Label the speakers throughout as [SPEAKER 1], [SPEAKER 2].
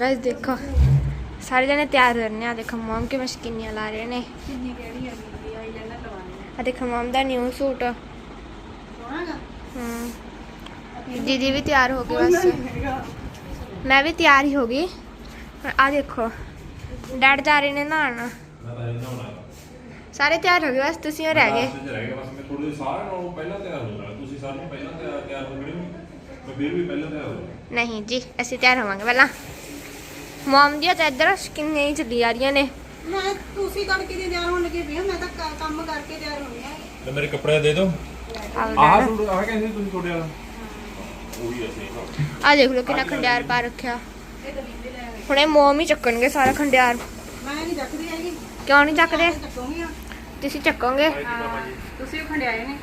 [SPEAKER 1] Guys ਦੇਖੋ ਸਾਰੇ ਜਣੇ ਤਿਆਰ ਹੋ ਰਹੇ ਨੇ ਆ ਦੇਖੋ ਮਮ ਕਿ ਮਸ਼ਕੀਨੀਆਂ ਲਾ ਰਹੇ ਨੇ।
[SPEAKER 2] ਕਿੰਨੀ ਕਿਹੜੀ ਹੈਗੀ ਇਹ ਆਈਲਾਈਨਰ ਲਵਾਉਣੀ
[SPEAKER 1] ਆ ਦੇਖੋ ਮਮ ਦਾ ਨਿਊ ਸੂਟ
[SPEAKER 2] ਸੋਹਣਾ ਗਾ
[SPEAKER 1] ਹਮ ਦੀਦੀ ਵੀ ਤਿਆਰ ਹੋ ਗਈ ਬਸ। ਮੈਂ ਵੀ ਤਿਆਰ ਹੀ ਹੋ ਗਈ। ਆ ਦੇਖੋ ਡੈਡ ਜਾ ਰਹੇ ਨੇ ਨਹਾਉਣ।
[SPEAKER 3] ਮੈਂ ਤਾਂ ਇਹਨਾਂ ਹੋਣਾ
[SPEAKER 1] ਸਾਰੇ ਤਿਆਰ ਹੋ ਗਏ ਬਸ ਤੁਸੀਂ ਹੋ ਰਹਿ ਗਏ
[SPEAKER 3] ਬਸ ਮੈਂ ਥੋੜੇ ਸਾਰਿਆਂ ਨਾਲੋਂ ਪਹਿਲਾਂ ਤਿਆਰ ਹੋ ਜਾਣਾ। ਤੁਸੀਂ ਸਾਰਿਆਂ ਨੂੰ ਪਹਿਲਾਂ ਤਿਆਰ ਤਿਆਰ ਹੋ ਗਏ ਹੋ ਮੈਂ ਫਿਰ ਵੀ ਪਹਿਲਾਂ ਤਿਆਰ ਹੋ ਜਾਣਾ।
[SPEAKER 1] ਨਹੀਂ ਜੀ ਅਸੀਂ ਤਿਆਰ ਹੋਵਾਂਗੇ ਪਹਿਲਾਂ। ਮਮ ਦੀਆਂ ਤਾਂ ਇੱਧਰ ਕਿੰਨੇ ਹੀ ਚੱਲੀ ਆ ਰਹੀਆਂ ਨੇ।
[SPEAKER 2] ਮੈਂ ਤੁਸੀਂ ਤੜਕੇ ਦੀ ਤਿਆਰ ਹੋਣ ਲੱਗੇ ਪਈ ਹਾਂ ਮੈਂ ਤਾਂ ਕ- ਕੰਮ ਕਰਕੇ ਤਿਆਰ ਹੋਣੀ ਆ
[SPEAKER 3] ਲੈ ਮੇਰੇ ਕੱਪੜੇ ਦੇ ਦਿਓ।
[SPEAKER 1] ਆਹ
[SPEAKER 3] ਆਹ ਸੂਟ ਆਹ ਕਹਿੰਦੇ ਤੁਸੀਂ ਤੁਹਾਡੇ ਵਾਲਾ। ਉਹੀ ਅਸੀਂ
[SPEAKER 1] ਆ ਦੇਖ ਲਓ ਕਿੰਨਾ ਖੰਡਿਆਰ ਪਾ ਰੱਖਿਆ। ਹੁਣੇ ਮੋਮ ਹੀ ਚੱਕਣਗੇ ਸਾਰਾ ਖੰਡਿਆਰ।
[SPEAKER 2] ਮੈਂ ਨਹੀਂ ਰੱਖਦੀ ਹੈਗੀ।
[SPEAKER 1] ਕਿਉਂ ਨਹੀਂ ਚੱਕਦੇ?
[SPEAKER 2] ਚੱਕੂਗੀ
[SPEAKER 1] ਤੁਸੀਂ ਚੱਕੋਗੇ।
[SPEAKER 2] ਤੁਸੀਂ ਉਹ ਖੰਡਿਆਏ ਨੇ।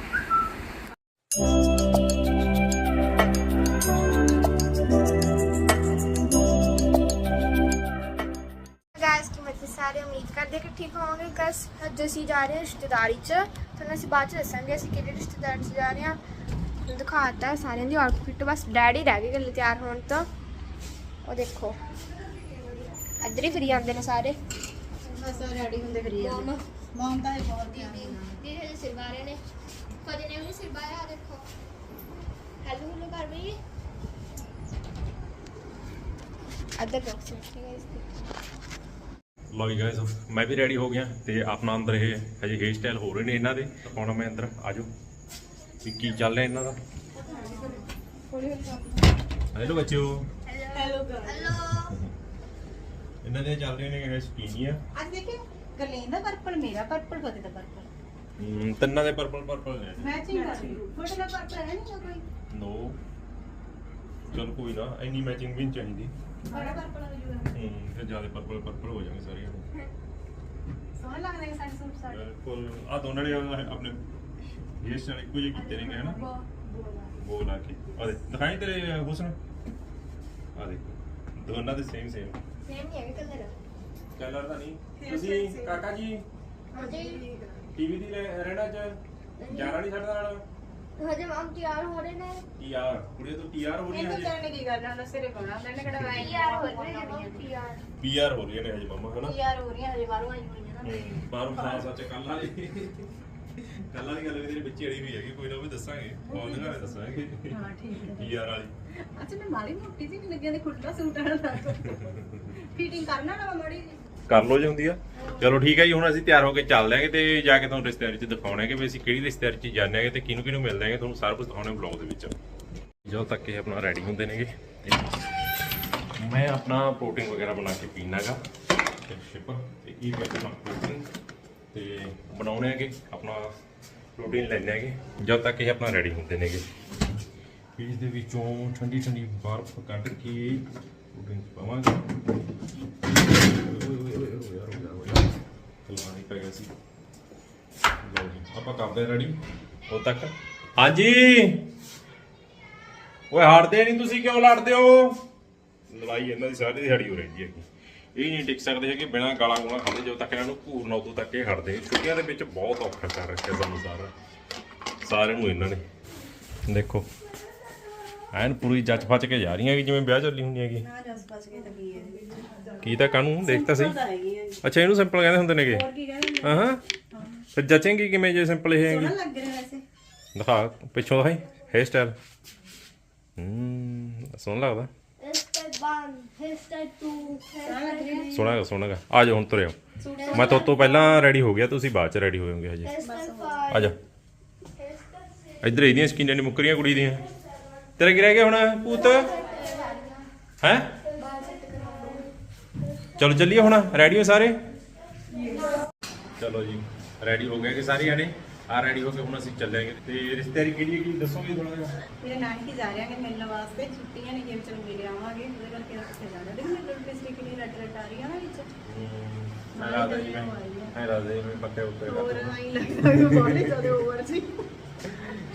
[SPEAKER 1] ਸਾਰੇ ਉਮੀਦ ਕਰਦੇ ਕਿ ਠੀਕ ਹੋਵਾਂਗੇ। ਗਾਇਸ ਅੱਜ ਅਸੀਂ ਜਾ ਰਹੇ ਹਾਂ ਰਿਸ਼ਤੇਦਾਰੀ 'ਚ। ਤੁਹਾਨੂੰ ਅਸੀਂ ਬਾਅਦ 'ਚ ਦੱਸਾਂਗੇ ਅਸੀਂ ਕਿਹੜੇ ਰਿਸ਼ਤੇਦਾਰੀ 'ਚ ਜਾ ਰਹੇ ਹਾਂ। ਦਿਖਾਤਾ ਸਾਰਿਆਂ ਦੀ ਆਊਟਫਿਟ ਬਸ ਡੈਡੀ ਰਹਿ ਗਏ ਗੱਲੇ ਤਿਆਰ ਹੋਣ ਤੋਂ। ਉਹ ਦੇਖੋ। ਇੱਧਰ ਹੀ ਫਿਰੀ ਜਾਂਦੇ ਨੇ ਸਾਰੇ।
[SPEAKER 2] ਬਸ ਰੈਡੀ ਹੁੰਦੇ ਫਿਰੀ ਜਾਂਦੇ। ਮਮ। ਤਾਂ ਇਹ ਬਹੁਤ ਧਿਆਨ ਨਾਲ
[SPEAKER 1] ਦੀਦੀ ਹਜੇ ਸਿਰ ਬਾਰੇ ਨੇ। ਕਦੇ ਨੇ ਵੀ ਸਿਰ ਬਾਇਆ ਦੇਖੋ। ਹੈਲੋ ਹੈਲੋ ਕਰ ਬਈ ਅੱਧਰ ਦੇਖੋ ਠੀਕ ਹੈ ਇਸ
[SPEAKER 3] ਲਓ ਜੀ ਗਾਇਸ ਮੈਂ ਵੀ ਰੈਡੀ ਹੋ ਗਿਆ ਤੇ ਆਪਣਾ ਅੰਦਰ ਇਹ ਹਜੇ ਹੇਅਰ ਸਟਾਈਲ ਹੋ ਰਹੇ ਨੇ ਇਹਨਾਂ ਦੇ। ਪਾਉਣਾ ਮੈਂ ਅੰਦਰ ਆਜੋ। ਵੀ ਕੀ ਚੱਲ ਰਿਹਾ ਇਹਨਾਂ ਦਾ। ਹੈਲੋ ਬੱਚਿਓ।
[SPEAKER 2] ਹੈਲੋ
[SPEAKER 1] ਹੈਲੋ
[SPEAKER 3] ਇਹਨਾਂ ਦੇ ਚੱਲ ਰਹੇ ਨੇ ਇਹ ਸਕੀਨੀਆਂ
[SPEAKER 2] ਅੱਜ ਦੇਖੇ ਗਰਲੀਨ ਦਾ ਪਰਪਲ ਮੇਰਾ ਪਰਪਲ ਫਤਿਹ ਦਾ ਪਰਪਲ
[SPEAKER 3] ਹਮ, ਤਿੰਨਾਂ ਦੇ ਪਰਪਲ ਪਰਪਲ ਨੇ।
[SPEAKER 2] ਮੈਚਿੰਗ ਕਰ ਰਹੀ ਤੁਹਾਡੇ ਨਾਲ ਪਰਪਲ ਹੈ ਨਹੀਂ ਕੋਈ?
[SPEAKER 3] ਨੋ ਚਲ ਕੋਈ ਨਾ ਇੰਨੀ ਮੈਚਿੰਗ ਵੀ ਨਹੀਂ ਚਾਹੀਦੀ।
[SPEAKER 2] ਬੜਾ ਪਰਪਲ ਹੋ ਜੂਗਾ
[SPEAKER 3] ਹਮ, ਜ਼ਿਆਦਾ ਪਰਪਲ ਪਰਪਲ ਹੋ ਜਾਣਗੇ ਸਾਰੀਆਂ।
[SPEAKER 2] ਸੋਹਣਾ ਲੱਗਦਾ ਹੈ ਸਾਡੇ ਸੂਟ ਸਾਡੇ
[SPEAKER 3] ਬਿਲਕੁਲ। ਆ ਦੋਨਾਂ ਨੇ ਆਪਣੇ ਹੇਅਰ ਸਟਾਈਲ ਇੱਕੋ ਜਿਹੇ ਕੀਤੇ ਨੇ ਹਨਾ? ਬੋਲ ਆ। ਕੇ। ਆ ਦੇ ਦਿਖਾਈ ਤੇਰੇ ਹੁਸਨ? ਆ ਦੇਖ ਦੋਨਾਂ ਦੇ ਸੇਮ ਸੇਮ
[SPEAKER 1] ਸੇਮ ਨਹੀਂ ਹੈ ਕਲਰ
[SPEAKER 3] ਕਲਰ ਤਾਂ ਨਹੀਂ। ਤੁਸੀਂ। ਕਾਕਾ ਜੀ?
[SPEAKER 1] ਹਜੇ।
[SPEAKER 3] ਟੀਵੀ ਦੀ ਰਹਿ- ਰਹਿਣਾ ਚ ਜਾਣਾ ਨਹੀਂ ਛੱਡਦਾ ਨਾਲ?
[SPEAKER 1] ਹਜੇ ਮਮ ਤਿਆਰ ਹੋ ਰਹੇ ਨੇ।
[SPEAKER 3] ਟੀਆਰ ਕੁੜੀ ਤੂੰ ਟੀਆਰ ਹੋ ਰਹੀ ਹੈ
[SPEAKER 2] ਇਹਨੂੰ
[SPEAKER 3] ਹਜੇ?
[SPEAKER 2] ਕਰਨ ਕੀ ਕਰਨਾ ਉਹਨੇ ਸਿਰੇ ਪਾਉਣਾ ਉਹਨੇ ਕਿਹੜਾ ਵਾਈ
[SPEAKER 1] ਤਿਆਰ ਹੋ ਰਹੇ ਨੇ ਤਿਆਰ।
[SPEAKER 3] ਪੀਆਰ ਹੋ ਰਹੀ ਹੈ ਹਜੇ ਮਮਾ ਹਨਾ?
[SPEAKER 2] ਯਾਰ ਹੋ ਰਹੀਆਂ ਹਜੇ ਬਾਹਰੋਂ ਆਈ ਹੋਈਆਂ ਨਾ।
[SPEAKER 3] ਬਾਹਰੋਂ ਸਾਹ ਸੱਚ ਕੱਲ ਵਾਲੀ। ਕੱਲ ਵਾਲੀ ਗੱਲ ਵੀ ਤੇਰੇ ਬੱਚੇ ਅੜੀ ਵੀ ਹੈਗੀ ਕੋਈ ਨਾ ਉਹ ਵੀ ਦੱਸਾਂਗੇ ਫੋਨ ਲਗਾ ਦੱਸਾਂਗੇ।
[SPEAKER 2] ਹਾਂ ਠੀਕ ਹੈ।
[SPEAKER 3] ਪੀਆਰ ਵਾਲੀ।
[SPEAKER 2] ਅੱਛਾ ਮੈਂ ਮਾੜੀ ਮੋਟੀ ਜੀ ਲੱਗਿਆ ਦੇ ਖੁੱਟਾ ਸੂਟ ਆਣਾ ਤਾਂ ਫਿਟਿੰਗ ਕਰਨਾ ਨਾ ਮਾੜੀ ਜੀ
[SPEAKER 3] ਕਰ ਲੋ ਜੇ ਹੁੰਦੀ ਆ। ਚਲੋ ਠੀਕ ਹੈ ਜੀ, ਹੁਣ ਅਸੀਂ ਤਿਆਰ ਹੋ ਕੇ ਚੱਲਦੇ ਦਿਆਂਗੇ ਤੇ ਜਾ ਕੇ ਤੁਹਾਨੂੰ ਰਿਸ਼ਤੇਦਾਰੀ ਚ ਦਿਖਾਉਣਾ ਹੈ ਵੀ ਅਸੀਂ ਕਿਹੜੀ ਰਿਸ਼ਤੇਦਾਰੀ ਚ ਜਾਂਦੇ ਆਂਗੇ ਤੇ ਕਿਹਨੂੰ ਕਿਹਨੂੰ ਮਿਲਦੇ ਆਂਗੇ ਤੁਹਾਨੂੰ ਸਾਰਾ ਕੁਝ ਦਿਖਾਉਣੇ ਵਲੌਗ ਦੇ ਵਿੱਚ। ਜਦੋਂ ਤੱਕ ਇਹ ਆਪਣਾ ਰੈਡੀ ਹੁੰਦੇ ਨੇਗੇ। ਤੇ ਮੈਂ ਆਪਣਾ ਪ੍ਰੋਟੀਨ ਵਗੈਰਾ ਬਣਾ ਕੇ ਪੀਣਾਗਾ ਤੇ ਸ਼ਿਪ ਤੇ ਇਹ ਵੀ ਆਪਣਾ ਪ੍ਰੋਟੀਨ ਤੇ ਬਣਾਉਣੇ ਹੈਗੇ, ਆਪਣਾ ਪ੍ਰੋਟੀਨ ਲੈਣੇ ਹੈਗੇ। ਜਦੋਂ ਤੱਕ ਇਹ ਆਪਣਾ ਰੈਡੀ ਹੁੰਦੇ ਨੇਗੇ। ਇਸ ਦੇ ਵਿੱਚੋਂ ਠੰਡੀ ਠੰਡੀ ਬਰਫ਼ ਕੱਢ ਕੇ ਪ੍ਰੋਟੀਨ ਚ ਪਾਵਾਂਗੇ ਕਲਾਣੀ ਪੈ ਗਿਆ ਸੀ ਲਓ ਜੀ ਆਪਾਂ ਕਰਦੇ ਰੈਡੀ ਉਦੋਂ ਤੱਕ ਹਾਂਜੀ। ਓਏ ਹਟਦੇ ਨਹੀਂ ਤੁਸੀਂ ਕਿਉਂ ਲੜਦੇ ਹੋ? ਲੜਾਈ ਇਹਨਾਂ ਦੀ ਸਾਰੀ ਦਿਹਾੜੀ ਹੋ ਰਹੀ ਹੈਗੀ। ਇਹ ਨਹੀਂ ਟਿਕ ਸਕਦੇ ਹੈਗੇ ਬਿਨਾਂ ਗਾਲਾਂ ਗੂਲਾਂ ਖਾਂਦੇ ਜਦੋਂ ਤੱਕ ਇਹਨਾਂ ਨੂੰ ਘੂਰ ਨਾ ਉਦੋਂ ਤੱਕ ਇਹ ਹਟਦੇ। ਨਹੀਂ। ਛੁੱਟੀਆਂ ਦੇ ਵਿੱਚ ਬਹੁਤ ਔਖਾ ਕਰ ਰੱਖਿਆ ਸਾਨੂੰ ਸਾਰਾ। ਸਾਰਿਆਂ ਨੂੰ ਇਹਨਾਂ ਨੇ। ਦੇਖੋ ਐਨ ਪੂਰੀ ਜੱਜ ਫੱਚ ਕੇ ਜਾ ਰਹੀਆਂ ਕਿ ਜਿਵੇਂ ਵਿਆਹ ਚੱਲੀ ਹੁੰਦੀ ਹੈਗੀ।
[SPEAKER 2] ਨਾ ਜਸ ਕੇ ਤਾਂ ਕੀ ਹੈ।
[SPEAKER 3] ਕੀ ਤਾਂ ਕਾਨੂੰ ਦੇਖਤਾ ਸੀ
[SPEAKER 2] ਤਾਂ ਹੈਗੀ ਹੈ
[SPEAKER 3] ਅੱਛਾ ਇਹਨੂੰ ਸਿੰਪਲ ਕਹਿੰਦੇ ਹੁੰਦੇ ਨੇਗੇ।
[SPEAKER 2] ਹੋਰ ਕੀ ਕਹਿੰਦੇ
[SPEAKER 3] ਹਾਂ ਹਾਂ। ਫਿਰ ਜਚੇਂਗੀ ਕਿਵੇਂ ਜੇ ਸਿੰਪਲ ਇਹ ਹੈਗੀ?
[SPEAKER 2] ਸੋਹਣਾ ਲੱਗ ਰਿਹਾ ਵੈਸੇ।
[SPEAKER 3] ਦਿਖਾ ਪਿੱਛੋਂ ਦਿਖਾਈ। ਹੇਅਰ ਸਟਾਈਲ ਹੂੰ ਸੋਹਣਾ ਲੱਗਦਾ।
[SPEAKER 1] ਸਟੈਪ 1 ਹੇਅਰ ਸਟਾਈਲ 2
[SPEAKER 2] ਸੋਹਣਾ
[SPEAKER 3] ਸੋਹਣਾ ਹੈਗਾ ਸੋਹਣਾ ਹੈਗਾ। ਆ ਜਾਓ ਹੁਣ ਤੁਰਿਓ ਮੈਂ ਤੋਂ ਤੋਂ ਪਹਿਲਾਂ ਰੈਡੀ ਹੋ ਗਿਆ ਤੁਸੀਂ ਬਾਅਦ ਚ ਰੈਡੀ ਹੋਵੋਗੇ ਹਜੇ।
[SPEAKER 1] ਹੇਅਰ ਸਟਾਈਲ 5
[SPEAKER 3] ਆ ਜਾ। ਇੱਧਰ ਇਹਦੀਆਂ ਸਕੀਨਾਂ ਨਹੀਂ ਮੁੱਕਰੀਆਂ ਕੁੜੀ ਦੀਆਂ। ਤੇਰਾ ਕੀ ਰਹਿ ਗਿਆ ਹੁਣ ਪੁੱਤ ਹੈ? ਚਲੋ ਚੱਲੀਏ ਹੁਣ ਰੈਡੀ ਹੋ ਸਾਰੇ? ਚਲੋ ਜੀ ਰੈਡੀ ਹੋ ਗਏ ਕਿ ਸਾਰੇ ਜਾਣੇ ਆ ਰੈਡੀ ਹੋ ਕੇ ਹੁਣ ਅਸੀਂ ਚੱਲਾਂਗੇ। ਤੇ ਰਿਸ਼ਤੇਦਾਰੀ ਕਿਹੜੀ ਹੈ ਕੀ ਦੱਸੋਗੇ ਥੋੜਾ ਜਿਹਾ?
[SPEAKER 2] ਮੇਰੇ ਨਾਨਕੀ ਜਾ ਰਹੇ ਹਾਂ ਮਿਲਣ ਵਾਸਤੇ। ਛੁੱਟੀਆਂ ਨੇ ਜਿਵੇਂ ਚਲ ਮਿਲ ਆਵਾਂਗੇ। ਉਹਦੇ ਕਰਕੇ ਰੱਖੇ ਜਾਣਾ ਦੇਖੋ ਮੇਰੇ ਕੋਲ ਪਿਛਲੇ ਕਿੰਨੀ ਰੱਟ ਰੱਟ ਆ ਰਹੀ ਆ ਨਾ ਵਿੱਚ।
[SPEAKER 3] ਮੈਂ ਰਾਦਾ ਜੀ ਮੈਂ ਮੈਂ ਰਾਦਾ ਜੀ ਮੈਂ ਪੱਕੇ ਉੱਤੇ
[SPEAKER 2] ਹੋਰ ਆਈ ਲੱਗਦਾ ਕਿ ਬੋਡੀ ਜ਼ਿਆਦਾ ਓਵਰ ਸੀ।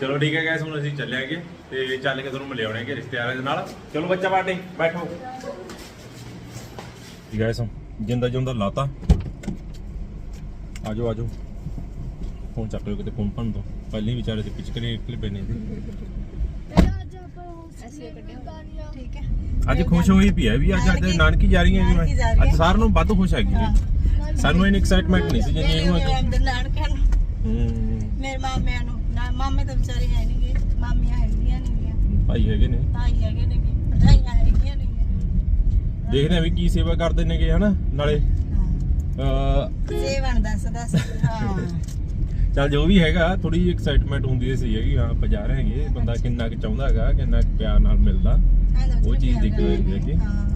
[SPEAKER 3] ਚਲੋ ਠੀਕ ਹੈ ਗਾਇਸ ਹੁਣ ਅਸੀਂ ਚੱਲਿਆਂਗੇ ਤੇ ਚੱਲ ਕੇ ਤੁਹਾਨੂੰ ਮਿਲਿਆਉਣਾਂਗੇ ਰਿਸ਼ਤੇਦਾਰਾਂ ਦੇ ਨਾਲ। ਚਲੋ ਬੱਚਾ ਬਾਟੇ ਬੈਠੋ। ਗਾਇਸ ਜਿੰਦਾ ਜਿੰਦਾ ਲਾਤਾ। ਆਜੋ ਆਜੋ। ਫੋਨ ਚੱਕ ਲਿਓ ਕਿਤੇ ਫੋਨ ਭੰਨ ਦੋ। ਪਹਿਲੇ ਹੀ ਵਿਚਾਰੇ ਦੇ ਪਿੱਛੇ ਕਰੇ ਕਲਿੱਪ ਨੇ।
[SPEAKER 2] ਠੀਕ ਹੈ
[SPEAKER 3] ਅੱਜ ਖੁਸ਼ ਹੋਈ ਪਈ ਹੈ ਵੀ ਅੱਜ ਅੱਜ ਨਾਨਕੀ ਜਾ ਰਹੀ ਹੈ
[SPEAKER 2] ਜਾ
[SPEAKER 3] ਜੀ ਮੈਂ। ਅੱਜ ਸਾਰਿਆਂ ਨੂੰ ਵੱਧ ਖੁਸ਼ ਹੈਗੀ ਜੀ। ਸਾਨੂੰ ਇਹਨੀ ਐਕਸਾਈਟਮੈਂਟ ਨਹੀਂ ਸੀ ਜਿੰਨੀ ਇਹਨੂੰ ਅੱਜ।
[SPEAKER 2] ਅੰਦਰ ਨਾਨਕਿਆਂ ਨੂੰ।
[SPEAKER 3] ਹੂੰ।
[SPEAKER 2] ਮੇਰੇ ਮਾਮਿਆਂ ਨਾ। ਮਾਮੇ ਤਾਂ ਵਿਚਾਰੇ ਹੈ ਨਹੀਂਗੇ ਮਾਮੀਆਂ ਹੈਗੀਆਂ ਨਹੀਂਗੀਆਂ
[SPEAKER 3] ਭਾਈ ਹੈਗੇ ਨੇ।
[SPEAKER 2] ਤਾਈ ਹੈਗੇ ਨੇਗੇ ਭਰਜਾਈਆਂ ਹੈਗੀਆਂ ਨੇਗੀਆਂ
[SPEAKER 3] ਦੇਖਦੇ ਆ ਵੀ ਕੀ ਸੇਵਾ ਕਰਦੇ ਨੇਗੇ ਹਨਾ ਨਾਲੇ।
[SPEAKER 2] ਹਾਂ।
[SPEAKER 3] ਅਹ,
[SPEAKER 2] ਜੇ ਬਣਦਾ ਸਦਾ ਹਾਂ।
[SPEAKER 3] ਚੱਲ ਜੋ ਵੀ ਹੈਗਾ ਥੋੜੀ ਜਿਹੀ ਐਕਸਾਈਟਮੈਂਟ ਹੁੰਦੀ ਸੀ ਹੈਗੀ ਹਾਂ ਆਪਾਂ ਜਾ ਰਹੇ ਹੈਗੇ ਬੰਦਾ ਕਿੰਨਾ ਕੁ ਚਾਹੁੰਦਾ ਹੈਗਾ ਕਿੰਨਾ ਕੁ ਪਿਆਰ ਨਾਲ ਮਿਲਦਾ। ਉਹ ਚੀਜ਼ ਦਿਖ ਰਹੀ ਹੈਗੀ।
[SPEAKER 2] ਹਾਂ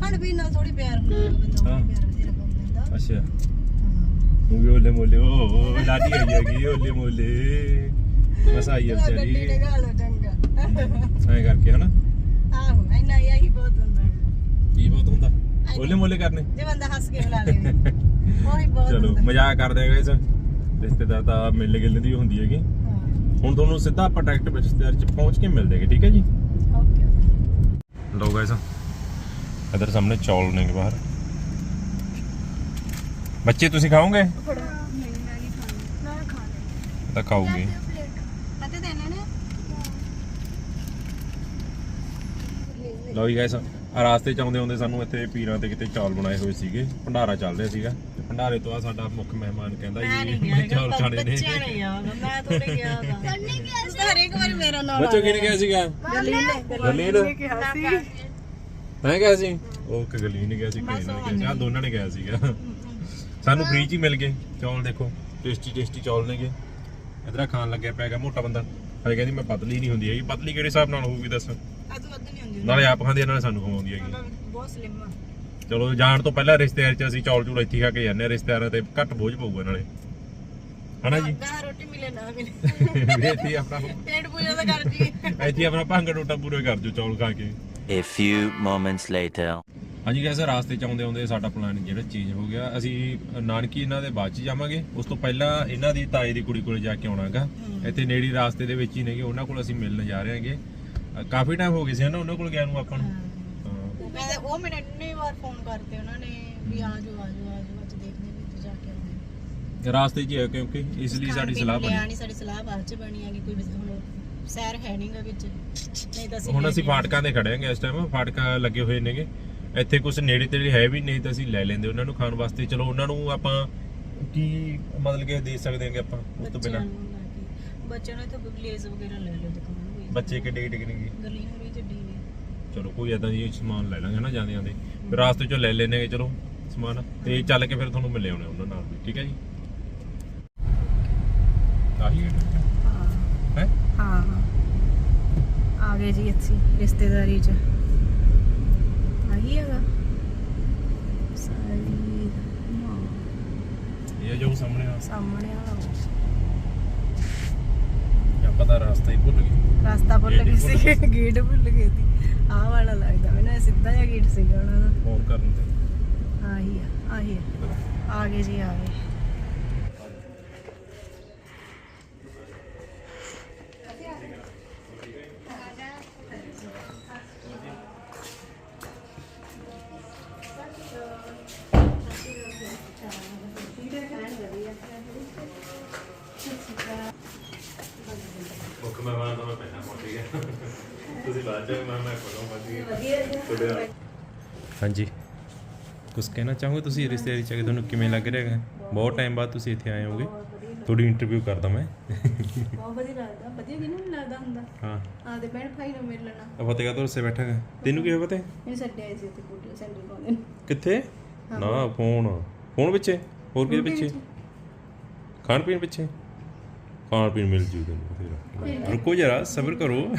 [SPEAKER 2] ਖਾਣ ਪੀਣ ਨਾਲ ਥੋੜੀ ਪਿਆਰ ਹੁੰਦਾ ਬੰਦਾ
[SPEAKER 3] ਹਾਂ।
[SPEAKER 2] ਉਹ ਪਿਆਰ ਬਥੇਰਾ ਪਾਉਂਦਾ
[SPEAKER 3] ਅੱਛਾ।
[SPEAKER 2] ਹਾਂ।
[SPEAKER 3] ਉਹ ਵੀ ਓਲੇ ਮੋਲੇ ਓ ਲਾਡੀ ਆਈ ਹੈਗੀ ਓਲੇ ਮੋਲੇ। ਬਸ ਆਈ ਹੈ
[SPEAKER 2] ਗੱਡੀ
[SPEAKER 3] ਵਿਚਾਰੀ
[SPEAKER 2] ਲਗਾ ਲੋ ਚੰਗਾ।
[SPEAKER 3] ਐਂ ਕਰਕੇ ਹਨਾ।
[SPEAKER 2] ਆਹੋ ਇੰਨਾ ਹੀ ਆਹੀ ਬਹੁਤ ਹੁੰਦਾ।
[SPEAKER 3] ਕੀ ਬਹੁਤ ਹੁੰਦਾ। ਓਲੇ ਮੋਲੇ ਕਰਨੇ।
[SPEAKER 2] ਜੇ ਬੰਦਾ ਹੱਸ ਕੇ ਬੁਲਾ ਲਵੇ। ਉਹੀ ਬਹੁਤ
[SPEAKER 3] ਚਲੋ ਮਜ਼ਾਕ ਕਰਦੇ ਆ ਗਾਇਸ ਰਿਸ਼ਤੇਦਾਰ ਤਾਂ ਮਿਲਣ ਗਿਲਣ ਦੀ ਹੁੰਦੀ ਹੈਗੀ।
[SPEAKER 2] ਹਾਂ।
[SPEAKER 3] ਹੁਣ ਤੁਹਾਨੂੰ ਸਿੱਧਾ ਆਪਾਂ ਡਾਇਰੈਕਟ ਰਿਸ਼ਤੇਦਾਰ ਚ ਪਹੁੰਚ ਕੇ ਮਿਲ ਦੇਗੇ ਠੀਕ ਹੈ ਜੀ?
[SPEAKER 2] ਓਕੇ
[SPEAKER 3] ਲੋ ਗਾਇਸ ਇਧਰ ਸਾਹਮਣੇ ਚੌਲ ਨੇ ਬਾਹਰ। ਬੱਚੇ ਤੁਸੀਂ ਖਾਓਗੇ?
[SPEAKER 1] ਮੈਂ ਖਾ
[SPEAKER 3] ਤਾਂ ਖਾਓਗੇ। ਲਓ ਜੀ ਗਾਇਸ ਆ ਰਾਸਤੇ ਚ ਆਉਂਦੇ ਆਉਂਦੇ ਸਾਨੂੰ ਇੱਥੇ ਪੀਰਾਂ ਤੇ ਕਿਤੇ ਚੌਲ ਬਣਾਏ ਹੋਏ ਸੀਗੇ ਭੰਡਾਰਾ ਚੱਲ ਰਿਹਾ ਸੀਗਾ। ਤੇ ਭੰਡਾਰੇ ਤੋਂ ਆ ਸਾਡਾ ਮੁੱਖ ਮਹਿਮਾਨ ਕਹਿੰਦਾ ਜੀ
[SPEAKER 2] ਗਿਆ
[SPEAKER 3] ਮੈਂ ਚੌਲ ਖਾਣੇ ਨੇ।
[SPEAKER 2] ਬੱਚਿਆਂ ਨੇ ਯਾਦ ਮੈਂ ਥੋੜੇ ਗਿਆ ਗਿਆ ਸੀ ਹਰੇਕ ਵਾਰੀ ਮੇਰਾ ਨਾਮ
[SPEAKER 3] ਬੱਚੋ ਕਿਹਨੇ ਕਿਹਾ ਸੀਗਾ?
[SPEAKER 2] ਗਲੀਨ
[SPEAKER 3] ਗਲੀਨ
[SPEAKER 2] ਕਿਹਾ ਸੀ।
[SPEAKER 3] ਮੈਂ ਕਿਹਾ ਸੀ। ਉਹ ਕਿ ਗਲੀ ਨੇ ਕਿਹਾ ਸੀ ਕਿਸੇ ਨੇ ਕਿਹਾ ਦੋਨਾਂ ਨੇ ਕਿਹਾ ਸੀਗਾ। ਸਾਨੂੰ ਫ੍ਰੀ ਚ ਹੀ ਮਿਲ ਗਏ ਚੌਲ ਦੇਖੋ ਟੇਸਟੀ ਟੇਸਟੀ ਚੌਲ ਨੇਗੇ। ਇਧਰ ਖਾਣ ਲੱਗਿਆ ਪਿਆਗਾ ਮੋਟਾ ਬੰਦਾ। ਹਜੇ ਕਹਿੰਦੀ ਮੈਂ ਪਤਲੀ ਨਹੀਂ ਹੁੰਦੀ ਹੈਗੀ। ਪਤਲੀ ਕਿਹੜੇ ਹਿਸਾਬ ਨਾਲ ਹੋਊਗੀ ਦੱਸ?
[SPEAKER 2] ਨਹੀਂ ਹੁੰਦੀ
[SPEAKER 3] ਨਾਲੇ ਆਪ ਖਾਂਦੀ ਆ, ਨਾਲੇ ਸਾਨੂੰ ਖਵਾਉਂਦੀ ਹੈਗੀ।
[SPEAKER 2] ਮੈਂ ਬਹੁਤ ਸਲਿਮ ਆ।
[SPEAKER 3] ਚਲੋ ਜਾਣ ਤੋਂ ਪਹਿਲਾਂ ਰਿਸ਼ਤੇਦਾਰ ਚ ਅਸੀਂ ਚੌਲ ਚੂਲ ਇੱਥੇ ਹੀ ਖਾ ਕੇ ਜਾਂਦੇ ਆ ਰਿਸ਼ਤੇਦਾਰਾਂ ਤੇ ਘੱਟ ਬੋਝ ਪਊਗਾ ਨਾਲੇ। ਹਨਾ ਜੀ?
[SPEAKER 2] ਗਾਂ ਰੋਟੀ ਮਿਲੇ ਨਾ ਮਿਲੇ।
[SPEAKER 3] ਵੀ ਇੱਥੇ ਹੀ ਆਪਣਾ
[SPEAKER 2] ਪੇਟ ਪੂਜਾ ਤਾਂ ਕਰ ਜੀ
[SPEAKER 3] ਇੱਥੇ ਹੀ ਆਪਣਾ ਭੰਗ ਟੋਟਾ ਪੂਰੇ ਕਰ ਜੋ ਚੌਲ ਖਾ ਕੇ।
[SPEAKER 4] A few moments later.
[SPEAKER 3] ਹਾਂਜੀ ਗਾਇਸ ਰਾਸਤੇ ਚ ਆਉਂਦੇ ਆਉਂਦੇ ਸਾਡਾ ਪਲਾਨ ਜਿਹੜਾ ਚੇਂਜ ਹੋ ਗਿਆ। ਅਸੀਂ ਨਾਨਕੀ ਇਹਨਾਂ ਦੇ ਬਾਅਦ ਚ ਜਾਵਾਂਗੇ। ਉਸ ਤੋਂ ਪਹਿਲਾਂ ਇਹਨਾਂ ਦੀ ਤਾਏ ਦੀ ਕੁੜੀ ਕੋਲੇ ਜਾ ਕੇ ਆਉਣਾਗਾ। ਇੱਥੇ ਨੇੜੀ ਰਾਸਤੇ ਦੇ ਵਿੱਚ ਹੀ ਨੇਗੇ। ਉਹਨਾਂ ਕੋਲ ਅਸੀਂ ਮਿਲਣ ਜਾ ਰਹੇ ਹਾਂਗੇ। ਕਾਫੀ ਟਾਈਮ ਹੋ ਗਿਆ ਸੀ ਨਾ ਉਹਨਾਂ ਕੋਲ ਗਿਆ ਨੂੰ ਆਪਾਂ ਨੂੰ।
[SPEAKER 2] ਮੈਂ ਉਹ ਮੈਨੂੰ ਇੰਨੀ ਵਾਰ ਫੋਨ ਕਰਤੇ ਉਹਨਾਂ ਨੇ ਵੀ ਆ ਜਾਓ ਆ ਜਾਓ ਆ ਜਾਓ ਅੱਜ ਦੇਖਦੇ ਵੀ ਤੇ ਜਾ ਕੇ ਆਉਂਦੇ
[SPEAKER 3] ਰਾਸਤੇ 'ਚ ਹੀ ਹੈ ਕਿਉਂਕਿ ਇਸ ਲਈ ਸਾਡੀ ਸਲਾਹ ਬਣੀ।
[SPEAKER 2] ਨਹੀਂ ਸਾਡੀ ਸਲਾਹ ਬਾਅਦ ਚ ਬਣੀ ਆ ਕਿ ਕੋਈ ਹੁਣ ਸੈਰ ਹੈ ਨਹੀਂਗਾ ਵਿੱਚ। ਨਹੀਂ ਤਾਂ ਅਸੀਂ
[SPEAKER 3] ਹੁਣ ਅਸੀਂ ਫਾਟਕਾਂ ਤੇ ਖੜੇ ਹਾਂਗੇ ਇਸ ਟਾਈਮ ਫਾਟਕਾਂ ਲੱਗੇ ਹੋਏ ਨੇਗੇ। ਇੱਥੇ ਕੁਝ ਨੇੜੇ ਤੇੜੇ ਹੈ ਵੀ ਨਹੀਂ ਤਾਂ ਅਸੀਂ ਲੈ ਲੈਂਦੇ ਉਹਨਾਂ ਨੂੰ ਖਾਣ ਵਾਸਤੇ। ਚਲੋ ਉਹਨਾਂ ਨੂੰ ਆਪਾਂ ਕੀ ਮਤਲਬ ਕਿ ਦੇ ਸਕਦੇ ਹਾਂਗੇ ਆਪਾਂ ਉਸ ਤੋਂ ਬਿਨਾਂ?
[SPEAKER 2] ਨੂੰ ਬੱਚਿਆਂ ਨੂੰ ਤਾਂ ਬਗਲੇਜ਼ ਵਗੈਰਾ ਲੈ ਲਓ ਦੁਕਾਨ
[SPEAKER 3] ਬੱਚੇ ਕਿੱਡੇ ਕਿੱਡੇ ਕਿੰਨੇ
[SPEAKER 2] ਗਲੀ ਹੋਰੀ ਜੱਡੀ ਨੇ।
[SPEAKER 3] ਚਲੋ ਕੋਈ ਏਦਾਂ ਦੀ ਸਮਾਨ ਲੈ ਲਾਂਗੇ ਨਾ ਜਾਂਦੇ ਜਾਂਦੇ ਫਿਰ ਰਾਸਤੇ ਚੋਂ ਲੈ ਲੈਣਗੇ ਚਲੋ ਸਮਾਨ। ਤੇ ਚੱਲ ਕੇ ਫਿਰ ਤੁਹਾਨੂੰ ਮਿਲੇ ਆਉਣੇ ਉਹਨਾਂ ਨਾਲ ਵੀ ਠੀਕ ਹੈ ਜੀ? ਆਹੀ ਹੈ
[SPEAKER 2] ਹਾਂ। ਆ ਗਏ ਜੀ ਇੱਥੇ ਰਿਸ਼ਤੇਦਾਰੀ ਚ। ਆਹੀ ਹੈਗਾ ਸਾਰੀ ਹਾਂ
[SPEAKER 3] ਇਹ ਜੋ ਸਾਹਮਣੇ ਆ।
[SPEAKER 2] ਸਾਹਮਣੇ ਆ
[SPEAKER 3] ਆਪਾਂ ਤਾਂ ਰਸਤਾ ਹੀ ਭੁੱਲ ਗਏ।
[SPEAKER 2] ਰਸਤਾ ਭੁੱਲ ਗਈ ਸੀ। ਗੇਟ ਭੁੱਲ ਗਈ ਸੀ। ਆਹ ਵਾਲਾ ਲੱਗਦਾ ਮੈਨੂੰ ਇਹ ਸਿੱਧਾ ਜਿਹਾ ਗੇਟ ਸੀਗਾ ਉਹਨਾਂ ਦਾ।
[SPEAKER 3] ਫੋਨ ਕਰਨ ਤੇ
[SPEAKER 2] ਆਹੀ ਆ ਆਹੀ ਆ। ਆ ਗਏ ਜੀ ਆ ਗਏ।
[SPEAKER 3] ਮੁੱਖ ਮਹਿਮਾਨ ਤਾਂ ਮੈਂ ਪਹਿਲਾਂ ਪਹੁੰਚ ਗਿਆ ਤੁਸੀਂ ਬਾਅਦ ਚ ਮੈਂ ਮੈਂ ਕੋਲੋਂ ਪਹੁੰਚ ਗਿਆ ਹਾਂਜੀ। ਕੁਝ ਕਹਿਣਾ ਚਾਹੋਗੇ ਤੁਸੀਂ ਰਿਸ਼ਤੇਦਾਰੀ ਚ ਆ ਕੇ ਤੁਹਾਨੂੰ ਕਿਵੇਂ ਲੱਗ ਰਿਹਾ ਹੈ ਬਹੁਤ ਟਾਈਮ ਬਾਅਦ ਤੁਸੀਂ ਇੱਥੇ ਆਏ ਹੋਗੇ। ਤੁਹਾਡੀ ਇੰਟਰਵਿਊ ਕਰਦਾ ਮੈਂ।
[SPEAKER 2] ਬਹੁਤ ਵਧੀਆ ਲੱਗਦਾ। ਵਧੀਆ ਕਿਹਨੂੰ ਨੀ ਲੱਗਦਾ ਹੁੰਦਾ।
[SPEAKER 3] ਹਾਂ।
[SPEAKER 2] ਆਪਦੇ ਭੈਣ ਭਾਈ ਨੂੰ ਮਿਲ ਲੈਣਾ
[SPEAKER 3] ਆ ਕਾ ਸੇ ਬੈਠਾ ਹੈ ਤੈਨੂੰ ਕੀ ਹੋਇਆ ਫਤਿਹ
[SPEAKER 2] ਇਹਨੂੰ ਛੱਡਿਆ ਸੀ ਉੱਥੇ ਕੁੜੀ ਸੈਂਟਰ ਪਾਉਂਦੇ ਨੇ।
[SPEAKER 3] ਕਿੱਥੇ? ਨਾ ਫੋਨ ਫੋਨ ਪਿੱਛੇ? ਹੋਰ ਕਿਹਦੇ ਪਿੱਛੇ? ਖਾਣ ਪੀਣ ਪਿੱਛੇ? ਖਾਣ ਪੀਣ ਮਿਲ ਜੂ ਤੈਨੂੰ ਫਿਰ ਰੁਕੋ ਜਰਾ ਸਬਰ ਕਰੋ।